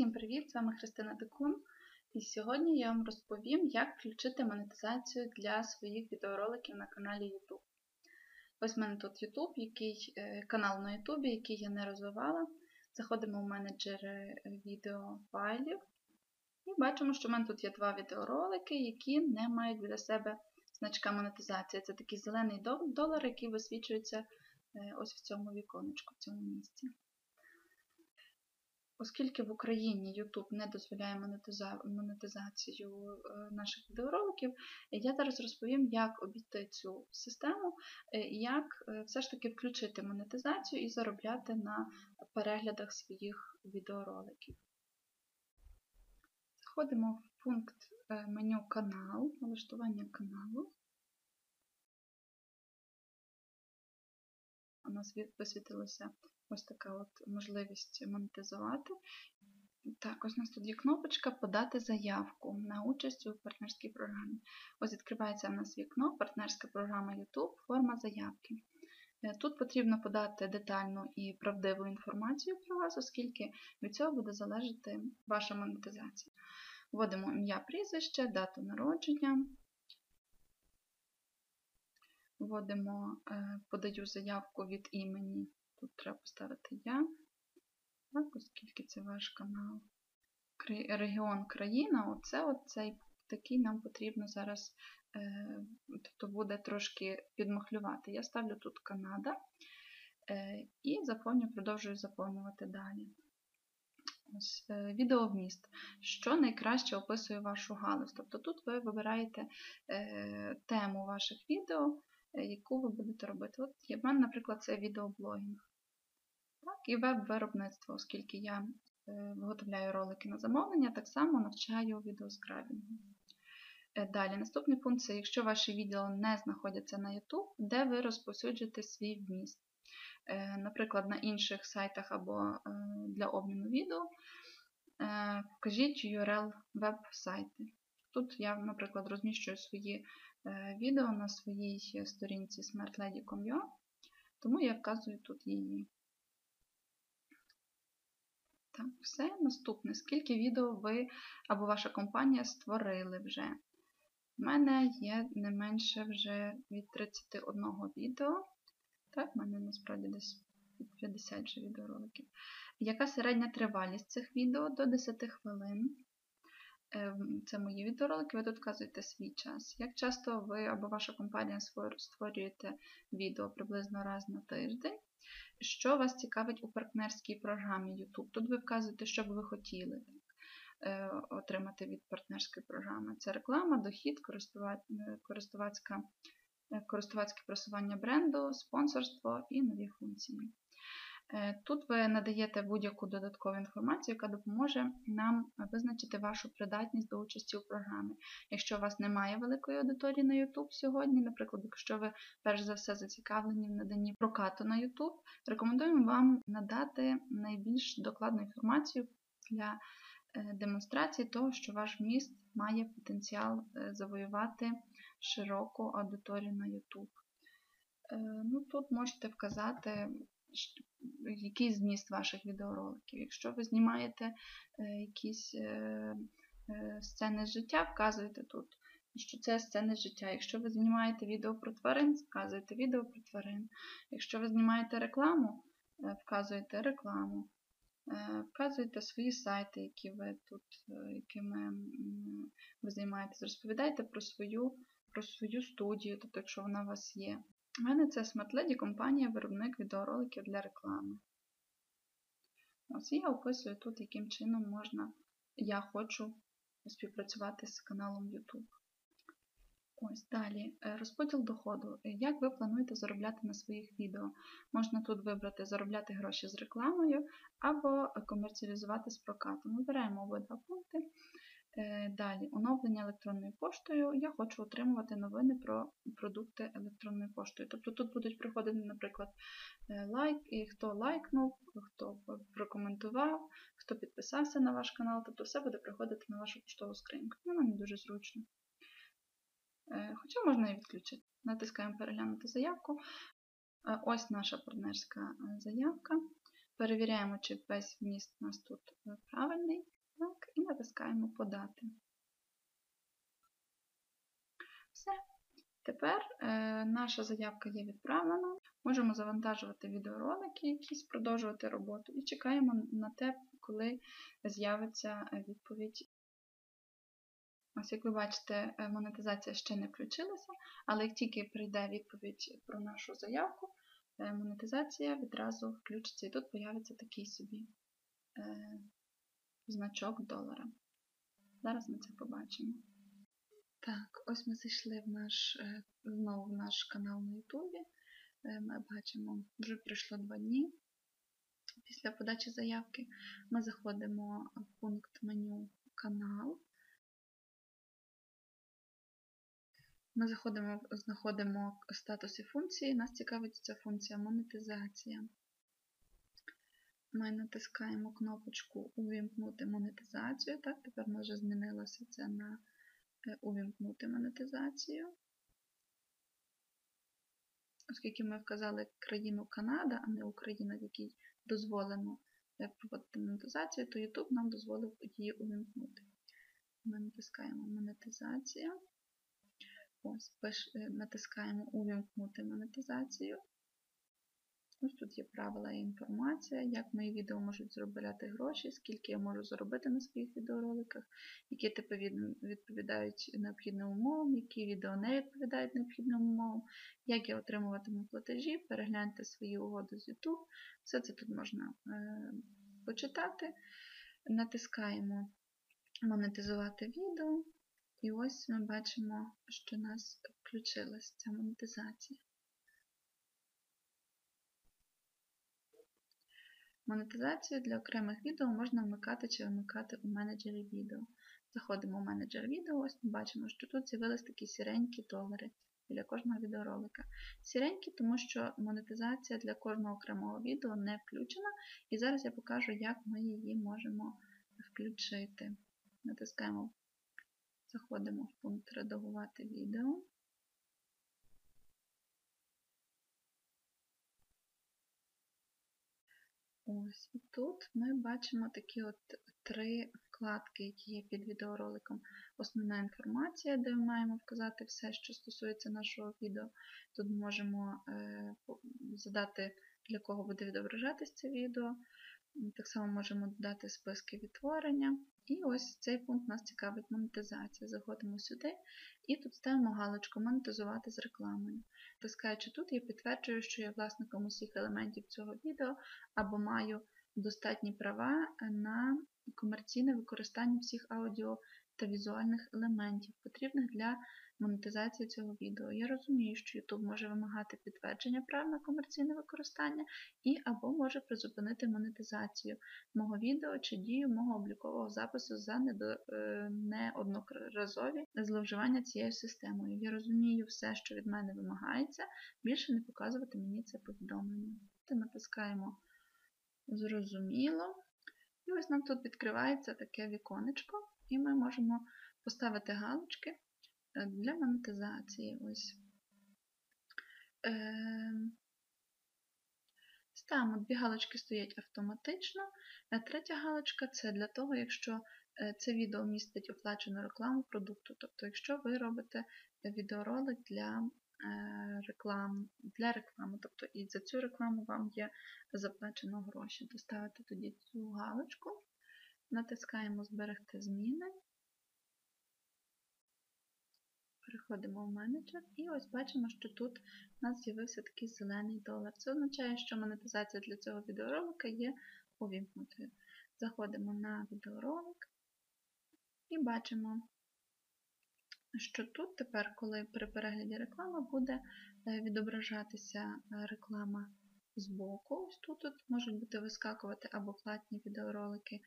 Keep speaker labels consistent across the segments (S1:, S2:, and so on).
S1: Всім привіт! З вами Христина Декун. І сьогодні я вам розповім, як включити монетизацію для своїх відеороликів на каналі YouTube. Ось в мене тут YouTube, який, е, канал на YouTube, який я не розвивала. Заходимо в менеджер відеофайлів і бачимо, що в мене тут є два відеоролики, які не мають для себе значка монетизації. Це такий зелений долар, який висвічується е, ось в цьому віконечку, в цьому місці. Оскільки в Україні YouTube не дозволяє монетизацію е, наших відеороликів, я зараз розповім, як обійти цю систему, е, як е, все ж таки включити монетизацію і заробляти на переглядах своїх відеороликів. Заходимо в пункт меню канал, налаштування каналу. У нас висвітилося ось така от можливість монетизувати. Так, ось у нас тут є кнопочка Подати заявку на участь у партнерській програмі. Ось відкривається в нас вікно, партнерська програма YouTube, форма заявки. Е, тут потрібно подати детальну і правдиву інформацію про вас, оскільки від цього буде залежати ваша монетизація. Вводимо ім'я, прізвище, дату народження. Вводимо, е, подаю заявку від імені Тут треба поставити я, так, оскільки це ваш канал. Регіон країна, оце оцей такий нам потрібно зараз, е, тобто буде трошки підмахлювати. Я ставлю тут Канада е, і заповню, продовжую заповнювати далі. Ось, е, Відеовміст, що найкраще описує вашу галузь. Тобто тут ви вибираєте тему ваших відео, яку ви будете робити. От в мене, наприклад, це відеоблогінг. Так, І веб-виробництво, оскільки я е, виготовляю ролики на замовлення, так само навчаю відеоскрабінгу. Е, далі, наступний пункт це якщо ваші відео не знаходяться на YouTube, де ви розповсюджуєте свій вміст. Е, наприклад, на інших сайтах або для обміну відео, вкажіть URL веб-сайти. Тут я, наприклад, розміщую свої відео на своїй сторінці smartlady.com.ua, тому я вказую тут її. Так, все. Наступне. Скільки відео ви або ваша компанія створили вже? У мене є не менше вже від 31 відео. Так, в мене насправді десь 50 вже відеороликів. Яка середня тривалість цих відео до 10 хвилин? Ем, це мої відеоролики, ви тут вказуєте свій час. Як часто ви або ваша компанія створюєте відео приблизно раз на тиждень? Що вас цікавить у партнерській програмі YouTube? Тут ви вказуєте, що б ви хотіли е, отримати від партнерської програми. Це реклама, дохід, е, е, користувацьке просування бренду, спонсорство і нові функції. Тут ви надаєте будь-яку додаткову інформацію, яка допоможе нам визначити вашу придатність до участі у програмі. Якщо у вас немає великої аудиторії на YouTube сьогодні, наприклад, якщо ви перш за все зацікавлені в наданні прокату на YouTube, рекомендуємо вам надати найбільш докладну інформацію для е, демонстрації того, що ваш міст має потенціал е, завоювати широку аудиторію на YouTube. Е, ну, Тут можете вказати який зміст ваших відеороликів. Якщо ви знімаєте е, якісь е, е, сцени з життя, вказуєте тут, що це сцени з життя. Якщо ви знімаєте відео про тварин, вказуєте відео про тварин. Якщо ви знімаєте рекламу, вказуєте рекламу. Вказуєте свої сайти, які ви тут, якими ви займаєтесь, розповідайте про свою про свою студію, тобто, якщо вона у вас є. У мене це SmartLady компанія, виробник відеороликів для реклами. Ось я описую тут, яким чином можна, я хочу співпрацювати з каналом YouTube. Ось далі. Е, розподіл доходу. Як ви плануєте заробляти на своїх відео? Можна тут вибрати заробляти гроші з рекламою або комерціалізувати з прокатом. Вибираємо обидва пункти. Е, далі, оновлення електронною поштою. Я хочу отримувати новини про продукти електронною поштою. Тобто тут будуть приходити, наприклад, е, лайк, і хто лайкнув, хто прокоментував, хто підписався на ваш канал, тобто все буде приходити на вашу поштову скриньку. Воно не дуже зручно. Е, хоча можна і відключити. Натискаємо переглянути заявку. Ось наша партнерська заявка. перевіряємо, чи весь вміст у нас тут правильний. Так, і натискаємо Подати. Все. Тепер е, наша заявка є відправлена. Можемо завантажувати відеоролики, якісь продовжувати роботу, і чекаємо на те, коли з'явиться е, відповідь. Ось, як ви бачите, е, монетизація ще не включилася, але як тільки прийде відповідь про нашу заявку, е, монетизація відразу включиться і тут появиться такий собі значок долара. Зараз ми це побачимо. Так, ось ми зайшли в наш, е, знову в наш канал на Ютубі. Е, Ми бачимо, вже пройшло два дні після подачі заявки. Ми заходимо в пункт меню Канал. Ми заходимо, знаходимо статуси функції. Нас цікавить ця функція монетизація. Ми натискаємо кнопочку Увімкнути монетизацію. Так, тепер нас вже змінилося це на е, увімкнути монетизацію. Оскільки ми вказали країну Канада, а не Україна, в якій дозволено е, проводити монетизацію, то YouTube нам дозволив її увімкнути. Ми натискаємо монетизація. Ось, е, натискаємо Увімкнути монетизацію. Ось тут є правила і інформація, як мої відео можуть заробляти гроші, скільки я можу заробити на своїх відеороликах, які типи відповідають необхідним умовам, які відео не відповідають необхідним умовам, як я отримуватиму платежі, перегляньте свої угоди з YouTube. Все це тут можна е, почитати. Натискаємо монетизувати відео. І ось ми бачимо, що у нас включилась ця монетизація. Монетизацію для окремих відео можна вмикати чи вимикати у менеджері відео. Заходимо в менеджер відео, ось ми бачимо, що тут з'явились такі сіренькі долари біля кожного відеоролика. Сіренькі, тому що монетизація для кожного окремого відео не включена. І зараз я покажу, як ми її можемо включити. Натискаємо, заходимо в пункт Редагувати відео. Ось тут ми бачимо такі от три вкладки, які є під відеороликом. Основна інформація, де ми маємо вказати все, що стосується нашого відео. Тут можемо е, задати, для кого буде відображатись це відео. Так само можемо додати списки відтворення. І ось цей пункт нас цікавить монетизація. Заходимо сюди і тут ставимо галочку Монетизувати з рекламою. Тискаючи тут, я підтверджую, що я власником усіх елементів цього відео або маю достатні права на комерційне використання всіх аудіо та візуальних елементів, потрібних для монетизації цього відео. Я розумію, що YouTube може вимагати підтвердження прав на комерційне використання і або може призупинити монетизацію мого відео чи дію мого облікового запису за неодноразові зловживання цією системою. Я розумію все, що від мене вимагається, більше не показувати мені це повідомлення. Натискаємо Зрозуміло. І ось нам тут відкривається таке віконечко, і ми можемо поставити галочки для монетизації. Ось. Ставимо дві галочки стоять автоматично. Третя галочка це для того, якщо це відео містить оплачену рекламу продукту. Тобто, якщо ви робите відеоролик для реклам, для реклами, тобто і за цю рекламу вам є заплачено гроші. Доставити тоді цю галочку, натискаємо Зберегти зміни. Переходимо в менеджер і ось бачимо, що тут у нас з'явився такий зелений долар. Це означає, що монетизація для цього відеоролика є увімкнутою. Заходимо на відеоролик і бачимо, що тут тепер, коли при перегляді реклами, буде відображатися реклама збоку. Ось тут, тут можуть бути вискакувати або платні відеоролики,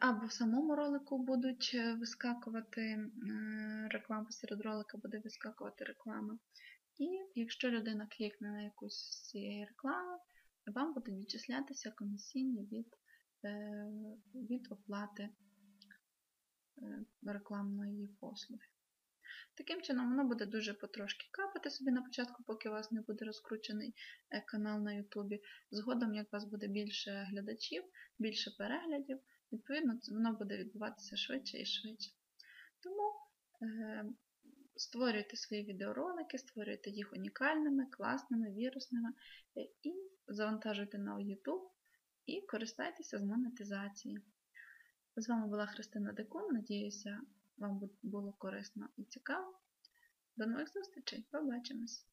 S1: або в самому ролику будуть вискакувати реклама, посеред ролика буде вискакувати реклама. І якщо людина клікне на якусь з цієї реклами, вам будуть відчислятися комісійні від, від оплати рекламної послуги. Таким чином, воно буде дуже потрошки капати собі на початку, поки у вас не буде розкручений е, канал на Ютубі. Згодом, як у вас буде більше глядачів, більше переглядів, відповідно, це- воно буде відбуватися швидше і швидше. Тому е, створюйте свої відеоролики, створюйте їх унікальними, класними, вірусними е, і завантажуйте на YouTube і користайтеся з монетизації. З вами була Христина Декун. Надіюся, вам було корисно і цікаво. До нових зустрічей. Побачимось!